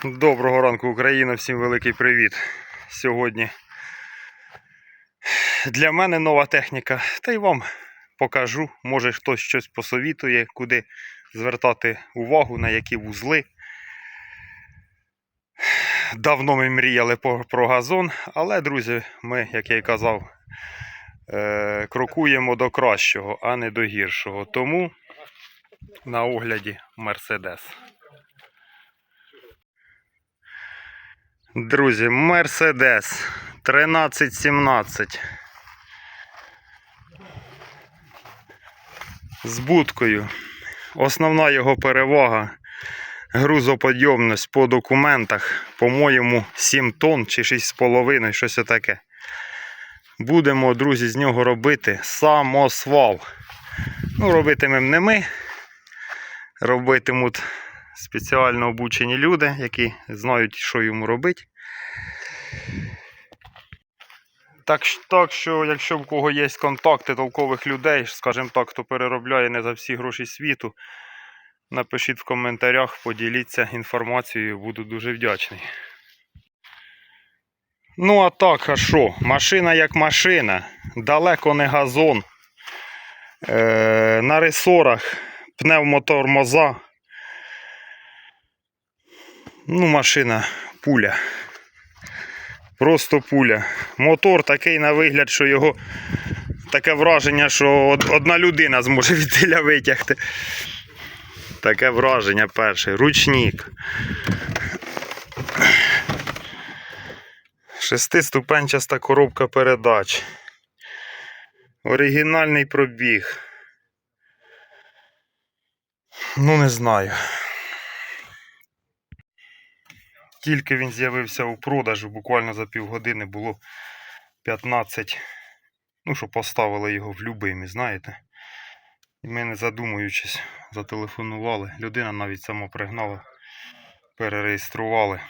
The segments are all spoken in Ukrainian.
Доброго ранку, Україна! Всім великий привіт. Сьогодні для мене нова техніка, та й вам покажу. Може хтось щось посовітує, куди звертати увагу, на які вузли. Давно ми мріяли про газон, але, друзі, ми, як я й казав, е, крокуємо до кращого, а не до гіршого. Тому на огляді Мерседес. Друзі, Мерседес 1317. З будкою. Основна його перевага грузоподйомність по документах, по-моєму, 7 тонн чи 6,5, щось таке. Будемо, друзі, з нього робити самосвал. Ну, робитимемо не ми. Робитимуть спеціально обучені люди, які знають, що йому робити. Так, так що, якщо в кого є контакти толкових людей, скажімо так, хто переробляє не за всі гроші світу, напишіть в коментарях, поділіться інформацією, буду дуже вдячний. Ну, а так, а що? Машина як машина, далеко не газон. Е, на ресорах пневмотормоза. Ну, машина пуля. Просто пуля. Мотор такий на вигляд, що його таке враження, що одна людина зможе від тіля витягти. Таке враження перше. Ручник. Шестиступенчаста коробка передач. Оригінальний пробіг. Ну, не знаю. Тільки він з'явився у продажу, буквально за півгодини було 15. Ну, що поставили його в любимі, знаєте. І ми, не задумуючись, зателефонували. Людина навіть сама пригнала, перереєстрували.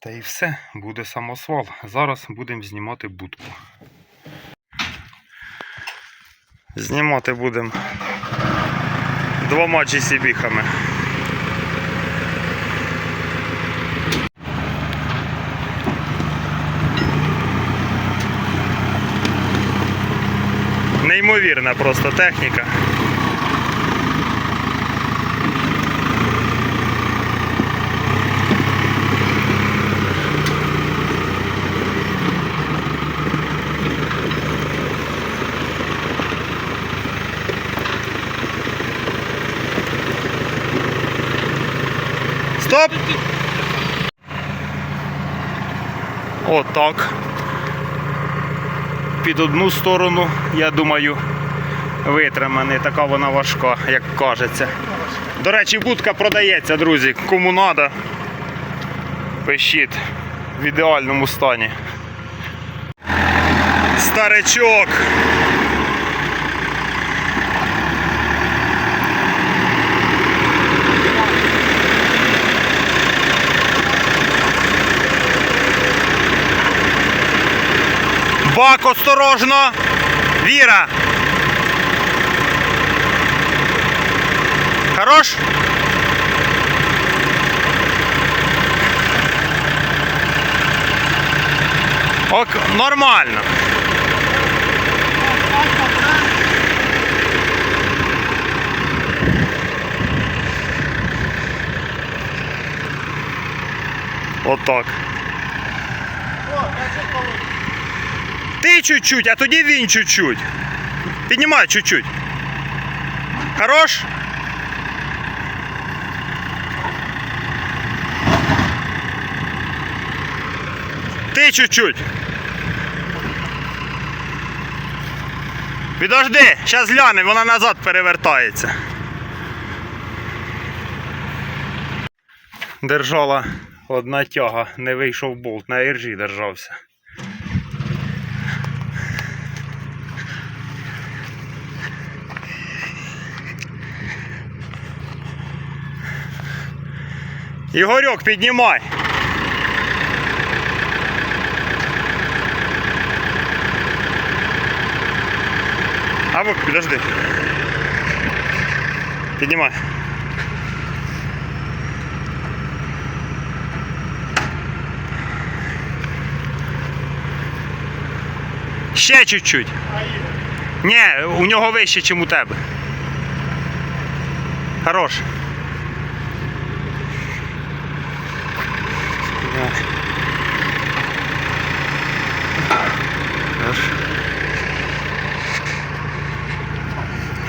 Та і все, буде самосвал. Зараз будемо знімати будку. Знімати будемо двома GCB-хами. Неймовірна просто техніка. Стоп! Отак. Під одну сторону, я думаю, витриманий. Така вона важка, як кажеться. До речі, будка продається, друзі. Кому треба, пишіть в ідеальному стані. Старичок. Бак осторожно. Віра. Хорош? Ок, нормально. Отак. Ти чуть-чуть, а тоді він чуть-чуть. Піднімай чуть-чуть. Хорош? Ти чуть-чуть. Підожди, зараз гляне, вона назад перевертається. Держала одна тяга, не вийшов болт, на іржі держався. Ігорьок, піднімай. А ви подожди. Піднімай. Ще чуть-чуть. Ні, у нього вище, ніж у тебе. Хорош.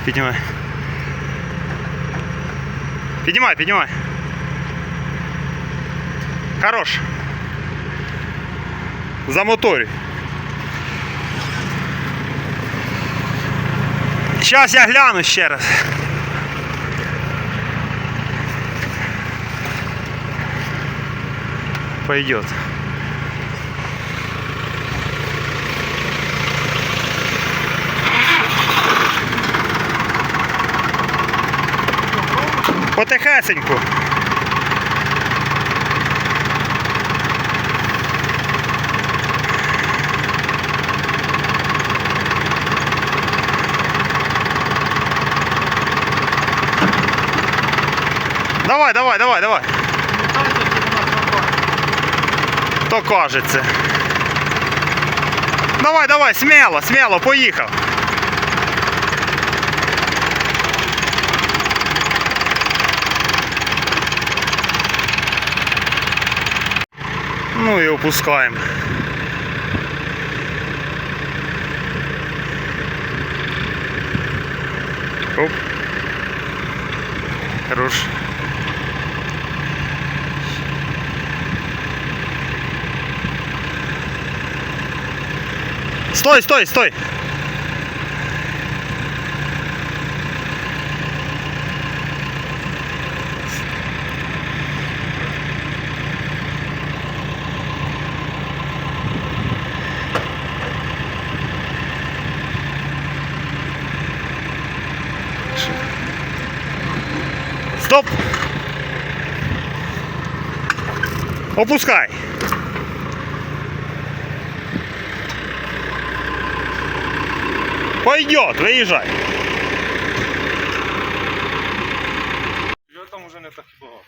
Піднімай. Піднімай, піднімай. Хорош. Замоторюй. Сейчас я гляну ще раз. Пойдет. Потихесеньку. Давай, давай, давай, давай. То кажеться. Давай, давай, смело, смело, поїхав. І опускаємо. Оп. Хорош. Стой, стой, стой! Опускай! Пойдет, выезжай. Його там уже не так багато.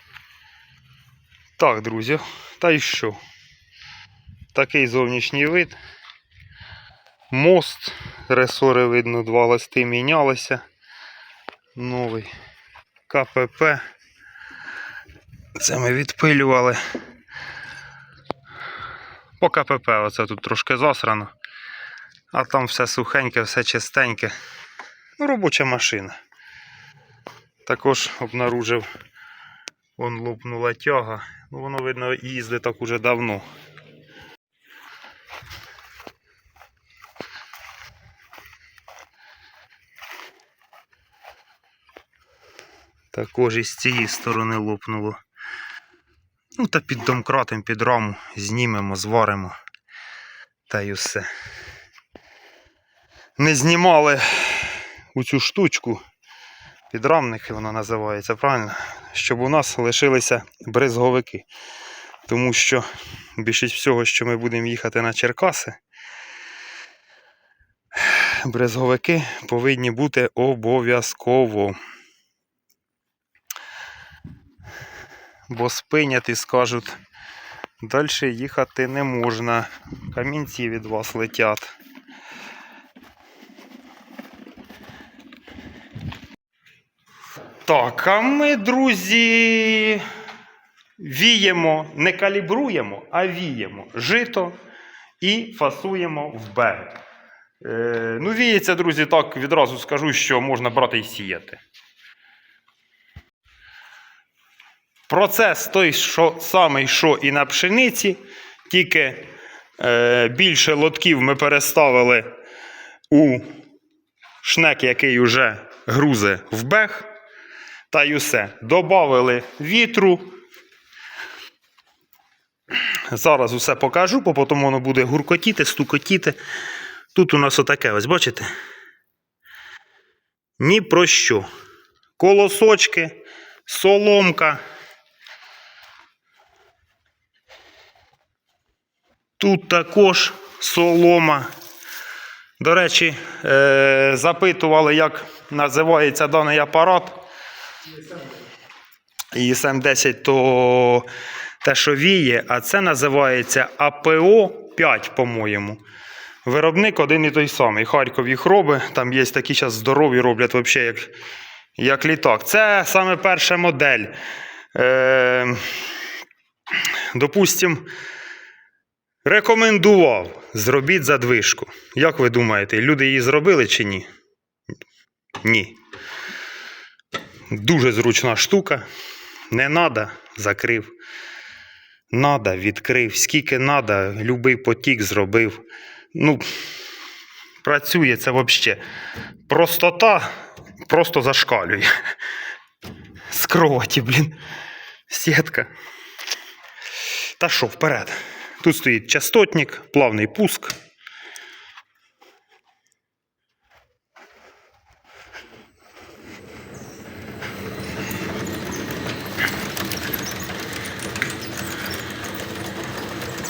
Так, друзі, та й що? Такий зовнішній вид. Мост, ресори видно, два листи мінялися. Новий КПП. Це ми відпилювали. По КПП оце тут трошки засрано. А там все сухеньке, все чистеньке. Ну, робоча машина. Також обнаружив Вон лопнула тяга. Ну, воно, видно, їздить так уже давно. Також із цієї сторони лопнуло. Ну, та під домкратом, під раму знімемо, зваримо. Та й усе. Не знімали у цю штучку. Підрамники вона називається, правильно? Щоб у нас лишилися брезговики. Тому що більшість всього, що ми будемо їхати на Черкаси, брезговики повинні бути обов'язково. Бо спинять і скажуть, далі їхати не можна. Камінці від вас летять. Так, а ми, друзі, віємо, не калібруємо, а віємо жито і фасуємо в берег. Е, ну, віється, друзі, так відразу скажу, що можна брати і сіяти. Процес той, що самий, що і на пшениці, тільки е, більше лотків ми переставили у шнек, який вже грузе в бег. Та й усе. Добавили вітру. Зараз усе покажу, бо потім воно буде гуркотіти, стукотіти. Тут у нас отаке, ось бачите? Ні про що. Колосочки, соломка. Тут також солома. До речі, е- запитували, як називається даний апарат. І СМ10 то те, що віє, а це називається АПО 5, по-моєму. Виробник один і той самий. Харков їх робить. Там є такі зараз здорові, роблять взагалі як, як літак. Це саме перша модель. Е, допустим, рекомендував зробіть задвижку. Як ви думаєте, люди її зробили чи ні? Ні. Дуже зручна штука. Не надо, закрив. Надо, відкрив. Скільки надо, любий потік зробив. Ну, працює це взагалі. Простота просто зашкалює. З кроваті, блін. Сітка. Та що, вперед. Тут стоїть частотник, плавний пуск.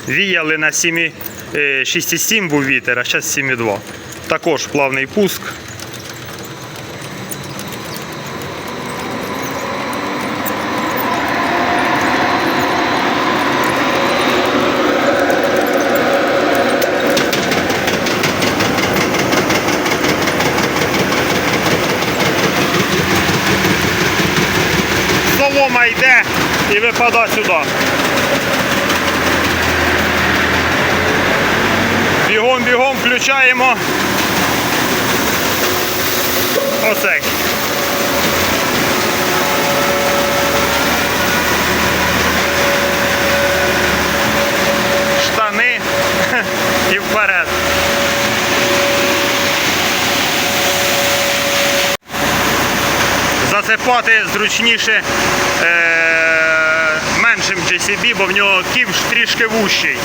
Віяли на 7, е, 6,7 був вітер, а зараз 7,2. Також плавний пуск. Солома йде і випада сюди. Бігом, бігом включаємо. Оцей. Штани і вперед. Засипати зручніше е- меншим GCB, бо в нього ківш трішки вущий.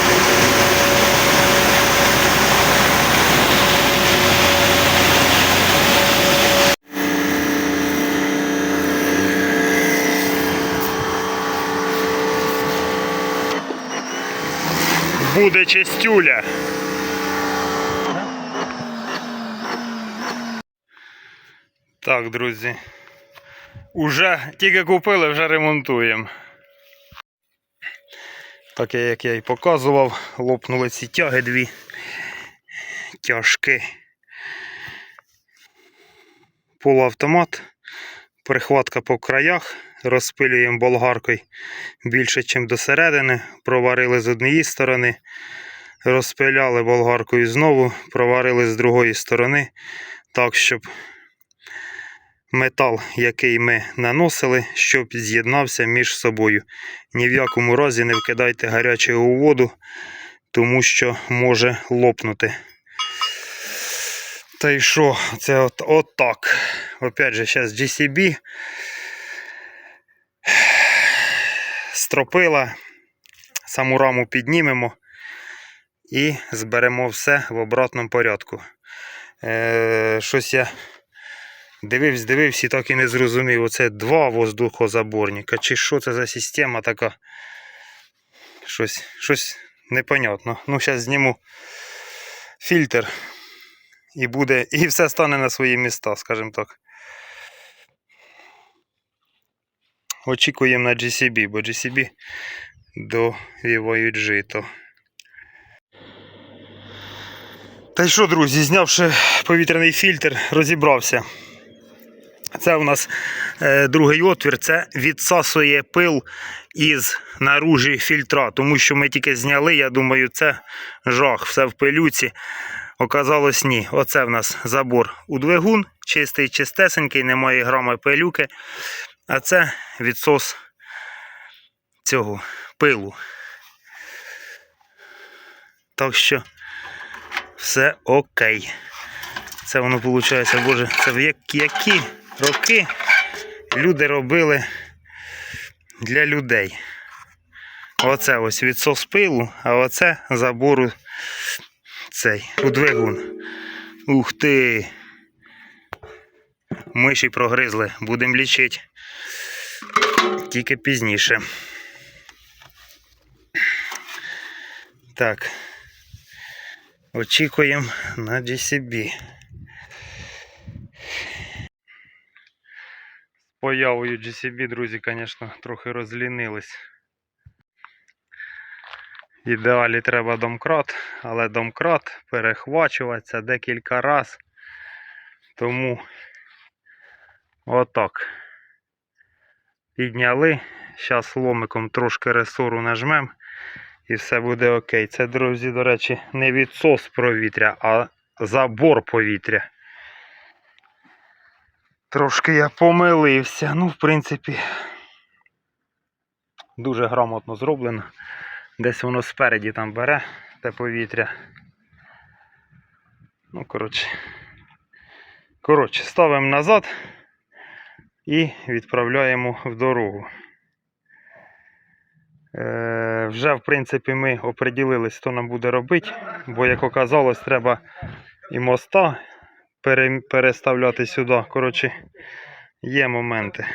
Буде чистюля. Так, друзі. Уже тільки купили, вже ремонтуємо. Так як я і показував, лопнули ці тяги дві тяжки. Полуавтомат, прихватка по краях, розпилюємо болгаркою більше, ніж до середини. Проварили з однієї сторони, розпиляли болгаркою знову, проварили з другої сторони, так, щоб метал, який ми наносили, щоб з'єднався між собою. Ні в якому разі не вкидайте гаряче у воду, тому що може лопнути. Та й що, це от, от так. Опять же, зараз GCB. Стропила, саму раму піднімемо і зберемо все в обратному порядку. Е, щось я дивився, дивився і так і не зрозумів. Оце два воздухозаборника. Чи що це за система така? Щось, щось непонятно. Ну, зараз зніму фільтр і буде, і все стане на свої міста, скажімо так. Очікуємо на GCB, бо GCB довівають жито. Та й що, друзі, знявши повітряний фільтр, розібрався. Це у нас е, другий отвір, це відсасує пил із наружі фільтра, тому що ми тільки зняли, я думаю, це жах, все в пилюці. Оказалось, ні. Оце в нас забор у двигун, чистий, чистесенький, немає грама пилюки. А це відсос цього пилу. Так що все окей. Це воно виходить, боже, це в як- які роки люди робили для людей. Оце ось відсос пилу, а оце забору цей у двигун. Ух ти! Миші прогризли, будемо лічити. Тільки пізніше. Так. Очікуємо на GCB. Появою GCB, друзі, звісно, трохи розлінились. Ідеалі треба домкрат, але домкрат перехвачуватися декілька разів. Тому отак. Підняли. Зараз ломиком трошки ресору нажмем і все буде окей. Це, друзі, до речі, не відсос повітря, а забор повітря. Трошки я помилився. Ну, в принципі, дуже грамотно зроблено. Десь воно спереді там бере те повітря. Ну, коротше. Коротше, ставимо назад і відправляємо в дорогу. Е, вже, в принципі, ми оприділились, що нам буде робити, бо, як оказалось, треба і моста переставляти сюди. Коротше, є моменти.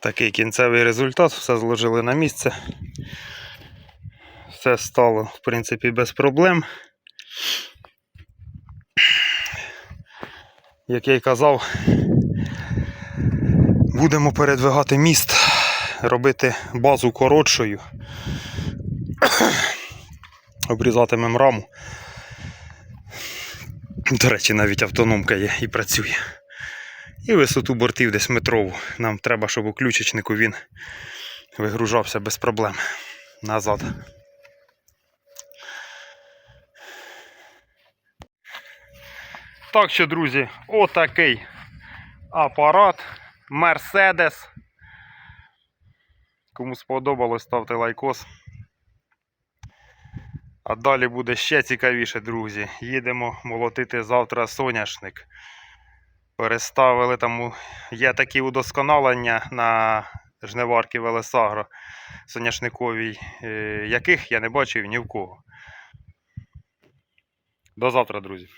Такий кінцевий результат, все зложили на місце. Все стало, в принципі, без проблем. Як я й казав, будемо передвигати міст, робити базу коротшою. Обрізатимемо раму. До речі, навіть автономка є і працює. І висоту бортів десь метрову. Нам треба, щоб у ключичнику він вигружався без проблем назад. Так що, друзі, отакий апарат Mercedes. Кому сподобалось, ставте лайкос. А далі буде ще цікавіше, друзі. Їдемо молотити завтра соняшник. Переставили там, є такі удосконалення на жниварки Велесагро соняшниковій, е, яких я не бачив ні в кого. До завтра, друзі.